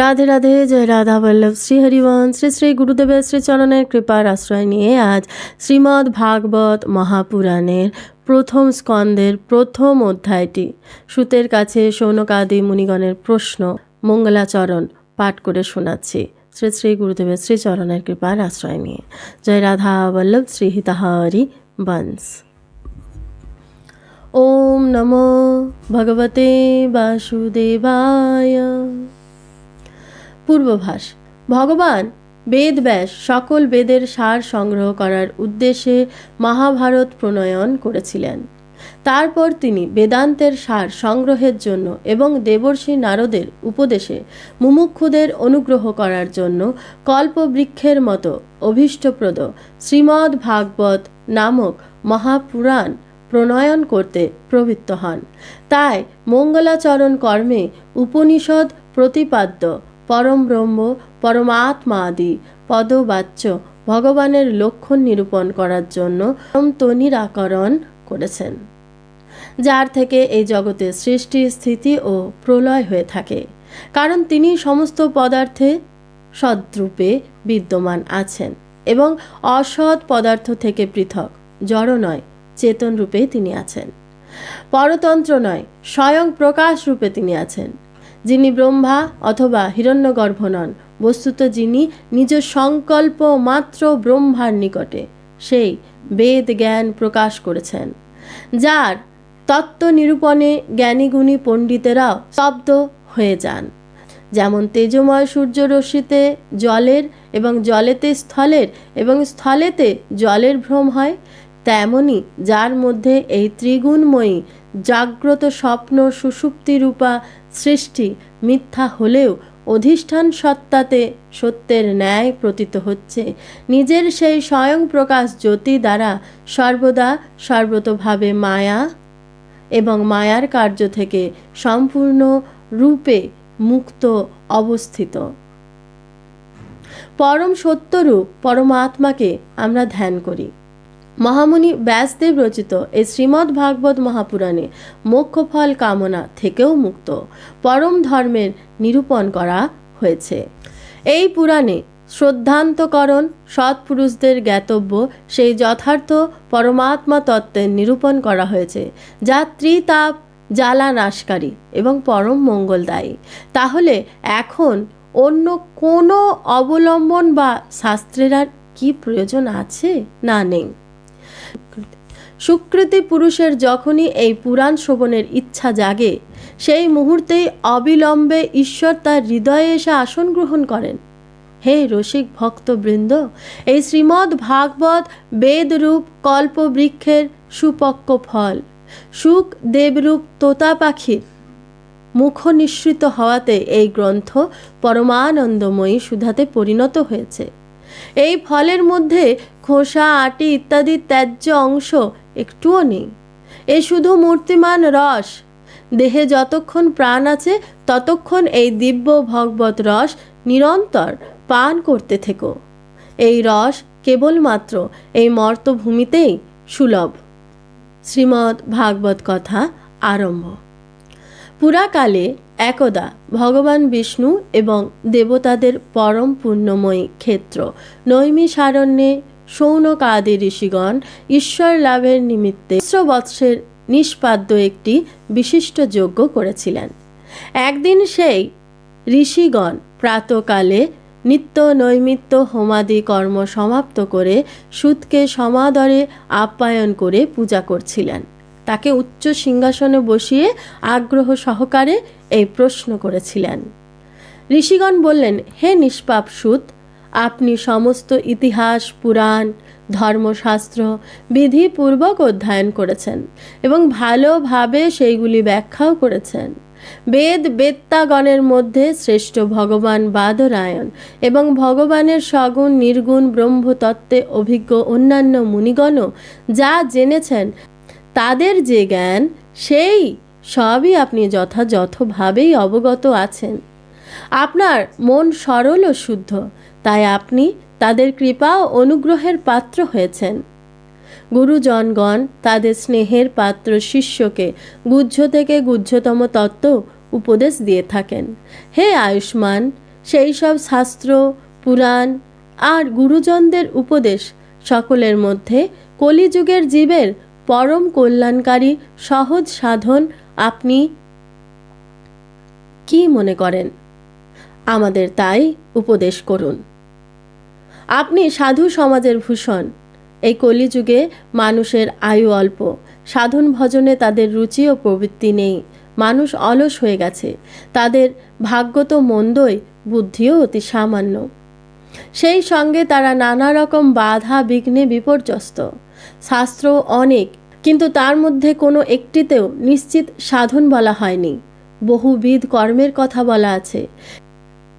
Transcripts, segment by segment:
রাধে রাধে, জয় রাধা বল্লভ। শ্রী হরিবন শ্রী শ্রী গুরুদেবের শ্রীচরণের কৃপার আশ্রয় নিয়ে আজ শ্রীমদ্ ভাগবত মহাপুরাণের প্রথম স্কন্দের প্রথম অধ্যায়টি। সুতের কাছে সৌনকাদি মুনিগণের প্রশ্ন, মঙ্গলাচরণ, পাঠ করে শোনাচ্ছি। শ্রী শ্রী গুরুদেবের শ্রীচরণের কৃপার আশ্রয় নিয়ে। জয় রাধা বল্লভ, শ্রী হিতাহরি বংশ ওম নমো ভগবতে বাসুদেবায়। পূর্বভাস। ভগবান বেদ ব্যাস সকল বেদের সার সংগ্রহ করার উদ্দেশ্যে মহাভারত প্রণয়ন করেছিলেন। তারপর তিনি বেদান্তের সার সংগ্রহের জন্য এবং দেবর্ষি নারদের উপদেশে মুমুক্ষুদের অনুগ্রহ করার জন্য কল্পবৃক্ষের মতো অভীষ্টপ্রদ শ্রীমদ্ ভাগবত নামক মহাপুরাণ প্রণয়ন করতে প্রবৃত্ত হন। তাই মঙ্গলাচরণ কর্মে উপনিষদ প্রতিপাদ্য পরম ব্রহ্ম, পরমাত্মা আদি পদবাচ্য ভগবানের লক্ষণ নিরূপণ করার জন্য তনিরাকরণ করেছেন, যার থেকে এই জগতে সৃষ্টি, স্থিতি ও প্রলয় হয়ে থাকে। কারণ তিনি সমস্ত পদার্থে সদ্রূপে বিদ্যমান আছেন এবং অসৎ পদার্থ থেকে পৃথক, জড় নয়, চেতন রূপে তিনি আছেন। পরতন্ত্র নয়, স্বয়ং প্রকাশ রূপে তিনি আছেন। যিনি ব্রহ্মা অথবা হিরণ্যগর্ভ নন, বস্তুত যিনি নিজ সংকল্প মাত্র ব্রহ্মার নিকটে, সেই বেদ জ্ঞান প্রকাশ করেছেন, যার তত্ত্ব নিরূপণে জ্ঞানীগুণী পণ্ডিতেরাও স্তব্ধ হয়ে যান। যেমন তেজময় সূর্যরশ্মিতে জলের এবং জলেতে স্থলের এবং স্থলেতে জলের ভ্রম হয় তেমনি যার মধ্যে এই ত্রিগুণময়ী জাগ্রত স্বপ্ন সুষুপ্তিরূপা সৃষ্টি মিথ্যা হলেও অধিষ্ঠান সত্তাতে সত্যের ন্যায় প্রতীত হচ্ছে। নিজের সেই স্বয়ং প্রকাশ জ্যোতি দ্বারা সর্বদা সর্বতভাবে মায়া এবং মায়ার কার্য থেকে সম্পূর্ণ রূপে মুক্ত অবস্থিত। পরম সত্যরূপ পরমাত্মাকে আমরা ধ্যান করি। মহামুনি ব্যাসদেব রচিত এই শ্রীমদ্ ভাগবত মহাপুরাণে মোক্ষ ফল কামনা থেকেও মুক্ত। পরম ধর্মের নিরূপণ করা হয়েছে। এই পুরাণে শ্রদ্ধান্তকরণ, সৎপুরুষদের জ্ঞাতব্য, সেই যথার্থ পরমাত্মা তত্ত্বের নিরূপণ করা হয়েছে, যা ত্রিতাপ জ্বালা নাশকারী এবং পরম মঙ্গলদায়ী। তাহলে এখন অন্য কোনো অবলম্বন বা শাস্ত্রের আর কি প্রয়োজন আছে? না নেই। সুকৃতি পুরুষের যখনই এই পুরাণ শ্রবণের ইচ্ছা জাগে, সেই মুহূর্তেই অবিলম্বে ঈশ্বর তার হৃদয়ে এসে আসন গ্রহণ করেন। হে রসিক ভক্তবৃন্দ, এই শ্রীমদ্ ভাগবত বেদরূপ কল্পবৃক্ষের সুপক্ক ফল, সুখ দেবরূপ তোতা পাখির মুখ নিঃসৃত হওয়াতে এই গ্রন্থ পরমানন্দময়ী সুধাতে পরিণত হয়েছে। এই ফলের মধ্যে খোসা, আটি ইত্যাদি ত্যায্য অংশ একটুও নেই। এ শুধু মূর্তিমান রস। দেহে যতক্ষণ প্রাণ আছে, ততক্ষণ এই দিব্য ভগবত রস নিরন্তর পান করতে থেকো। এই রস কেবলমাত্র এই মর্তভূমিতেই সুলভ। শ্রীমদ্ ভাগবত কথা আরম্ভ। পুরাকালে একদা ভগবান বিষ্ণু এবং দেবতাদের পরম পুণ্যময়ী ক্ষেত্র নৈমিষারণ্যে সৌনকাদি ঋষিগণ ঈশ্বর লাভের নিমিত্তে বৎসের নিষ্পাদ্য একটি বিশিষ্ট যজ্ঞ করেছিলেন। একদিন সেই ঋষিগণ প্রাতকালে নিত্য নৈমিত্য হোমাদি কর্ম সমাপ্ত করে সুদকে সমাদরে আপ্যায়ন করে পূজা করছিলেন। তাকে উচ্চ সিংহাসনে বসিয়ে আগ্রহ সহকারে এই প্রশ্ন করেছিলেন। ঋষিগণ বললেন, হে নিষ্পাপ সুত আপনি সমস্ত ইতিহাস, পুরাণ, ধর্মশাস্ত্র বিধিপূর্বক অধ্যয়ন করেছেন এবং ভালোভাবে সেইগুলি ব্যাখ্যাও করেছেন। বেদ বেত্তাগণের মধ্যে শ্রেষ্ঠ ভগবান বাদরায়ণ এবং ভগবানের সগুণ, নির্গুণ, ব্রহ্মতত্ত্বে অভিজ্ঞ অন্যান্য মুনিগণও যা জেনেছেন, তাদের যে জ্ঞান, সেই সবই আপনি যথাযথভাবেই অবগত আছেন। আপনার মন সরল ও শুদ্ধ। তাই আপনি তাদের কৃপা ও অনুগ্রহের পাত্র হয়েছেন। গুরুজনগণ তাদের স্নেহের পাত্র শিষ্যকে গুহ্য থেকে গুহ্যতম তত্ত্ব উপদেশ দিয়ে থাকেন। হে আয়ুষ্মান, সেই সব শাস্ত্র, পুরাণ আর গুরুজনদের উপদেশ সকলের মধ্যে কলিযুগের জীবের পরম কল্যাণকারী সহজ সাধন আপনি কি মনে করেন? আমাদের তাই উপদেশ করুন। আপনি সাধু সমাজের ভূষণ। এই কলিযুগে মানুষের আয়ু অল্প। সাধন ভজনে তাদের রুচি ও প্রবৃত্তি নেই। মানুষ অলস হয়ে গেছে। তাদের ভাগ্য তো মন্দই, বুদ্ধিও অতি সামান্য। সেই সঙ্গে তারা নানা রকম বাধা, বিঘ্নে বিপর্যস্ত। শাস্ত্র অনেক, কিন্তু তার মধ্যে কোনো একটিতেও নিশ্চিত সাধন বলা হয়নি। বহুবিধ কর্মের কথা বলা আছে।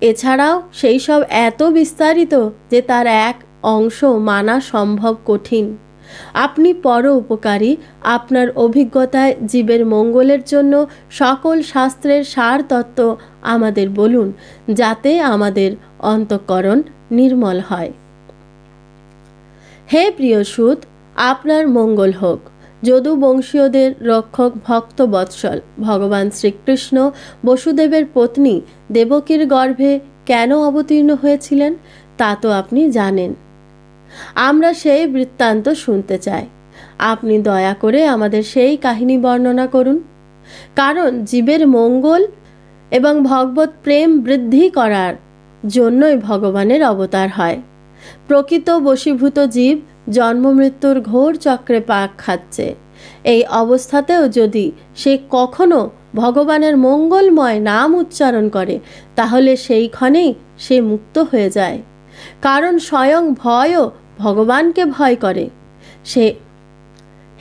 এছাড়াও সেই সব এত বিস্তারিত যে তার এক অংশ মানা সম্ভব কঠিন। আপনি পর উপকারী আপনার অভিজ্ঞতায় জীবের মঙ্গলের জন্য সকল শাস্ত্রের সার তত্ত্ব আমাদের বলুন, যাতে আমাদের অন্তঃকরণ নির্মল হয়। হে প্রিয় সুত, আপনার মঙ্গল হোক। যদু বংশীয়দের রক্ষক ভক্ত বৎসল। ভগবান শ্রীকৃষ্ণ বসুদেবের পত্নী দেবকীর গর্ভে কেন অবতীর্ণ হয়েছিলেন, তা তো আপনি জানেন। আমরা সেই বৃত্তান্ত শুনতে চাই। আপনি দয়া করে আমাদের সেই কাহিনী বর্ণনা করুন। কারণ জীবের মঙ্গল এবং ভগবত প্রেম বৃদ্ধি করার জন্যই ভগবানের অবতার হয়। প্রকৃত বশীভূত জীব জন্ম মৃত্যুর ঘোর চক্রে পাক খাচ্ছে। এই অবস্থাতেও যদি সে কখনো ভগবানের মঙ্গলময় নাম উচ্চারণ করে, তাহলে সেই ক্ষণেই সে মুক্ত হয়ে যায়। কারণ স্বয়ং ভয়ও ভগবানকে ভয় করে। সে,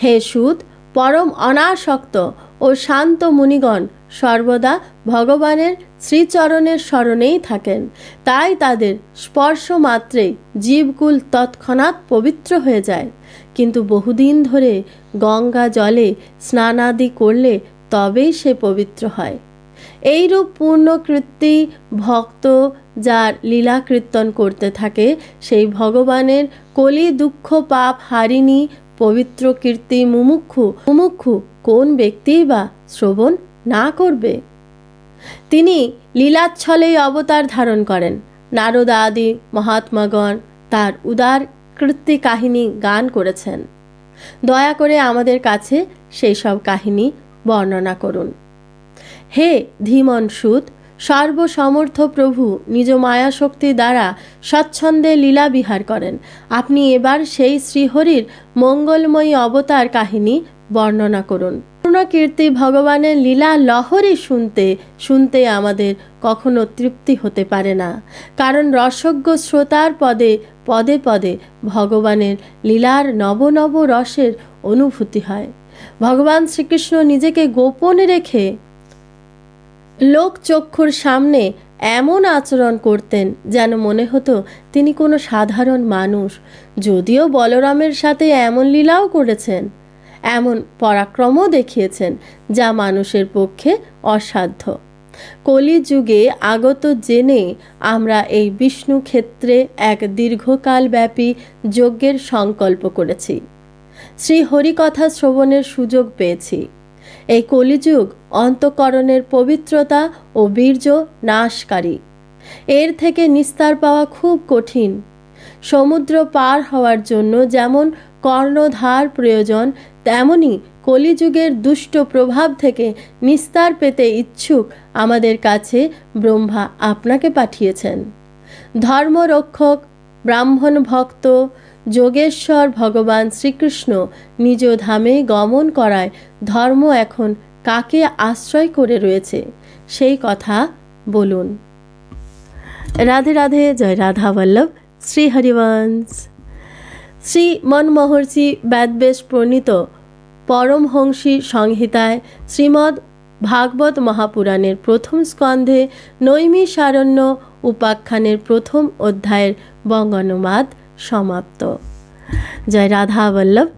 হে সুদ পরম অনাসক্ত ও শান্ত মুনিগণ সর্বদা ভগবানের শ্রীচরণের স্মরণেই থাকেন। তাই তাদের স্পর্শ মাত্রেই জীবকুল তৎক্ষণাৎ পবিত্র হয়ে যায়। কিন্তু বহুদিন ধরে গঙ্গা জলে স্নানাদি করলে তবেই সে পবিত্র হয়। এইরূপ পূর্ণকৃত্তি ভক্ত যার লীলা কীর্তন করতে থাকে, সেই ভগবানের কলি দুঃখ পাপ হারিনি পবিত্র কীর্তি মুমুক্ষু মুমুক্ষু কোন ব্যক্তিই বা শ্রবণ না করবে? তিনি লীলাচ্ছলেই অবতার ধারণ করেন। নারদা আদি, মহাত্মাগণ তার উদার কৃত্তি কাহিনী গান করেছেন। দয়া করে আমাদের কাছে সেই সব কাহিনী বর্ণনা করুন। হে ধীমন সুত, সর্বসমর্থ প্রভু নিজ মায়া শক্তি দ্বারা স্বচ্ছন্দে লীলা বিহার করেন। আপনি এবার সেই শ্রীহরির মঙ্গলময়ী অবতার কাহিনী বর্ণনা করুন। কীর্তি ভগবানের লীলা লহরী শুনতে শুনতে আমাদের কখনো তৃপ্তি হতে পারে না। কারণ রসজ্ঞ শ্রোতার পদে পদে পদে ভগবানের লীলার নব নব রসের অনুভূতি হয়। ভগবান শ্রীকৃষ্ণ নিজেকে গোপনে রেখে লোকচক্ষুর সামনে এমন আচরণ করতেন যেন মনে হতো তিনি কোনো সাধারণ মানুষ। যদিও বলরামের সাথে এমন লীলাও করেছেন। এমন পরাক্রমও দেখিয়েছেন যা মানুষের পক্ষে অসাধ্য। কলিযুগে আগত জেনে আমরা এই বিষ্ণু ক্ষেত্রে এক দীর্ঘকাল ব্যাপী যজ্ঞের সংকল্প করেছি। শ্রী হরিকথা শ্রবণের সুযোগ পেয়েছি। এই কলিযুগ অন্তকরণের পবিত্রতা ও বীর্য নাশকারী। এর থেকে নিস্তার পাওয়া খুব কঠিন। সমুদ্র পার হওয়ার জন্য যেমন কর্ণধার প্রয়োজন তেমনি কলিযুগের দুষ্ট প্রভাব থেকে নিস্তার পেতে ইচ্ছুক আমাদের কাছে ব্রহ্মা আপনাকে পাঠিয়েছেন। ধর্মরক্ষক, ব্রাহ্মণ ভক্ত, যোগেশ্বর ভগবান শ্রীকৃষ্ণ নিজ ধামে গমন করায় ধর্ম এখন কাকে আশ্রয় করে রয়েছে, সেই কথা বলুন। রাধে রাধে, জয় রাধা বল্লভ শ্রী হরিবংশ শ্রী মনমোহর্ষি ব্যাদবেশ প্রণীত পরমহংসী সংহিতায় শ্রীমদ ভাগবত মহাপুরাণের প্রথম স্কন্ধে নৈমিষারণ্য উপাখ্যানের প্রথম অধ্যায়ের বঙ্গানুবাদ সমাপ্ত। জয় রাধা বল্লভ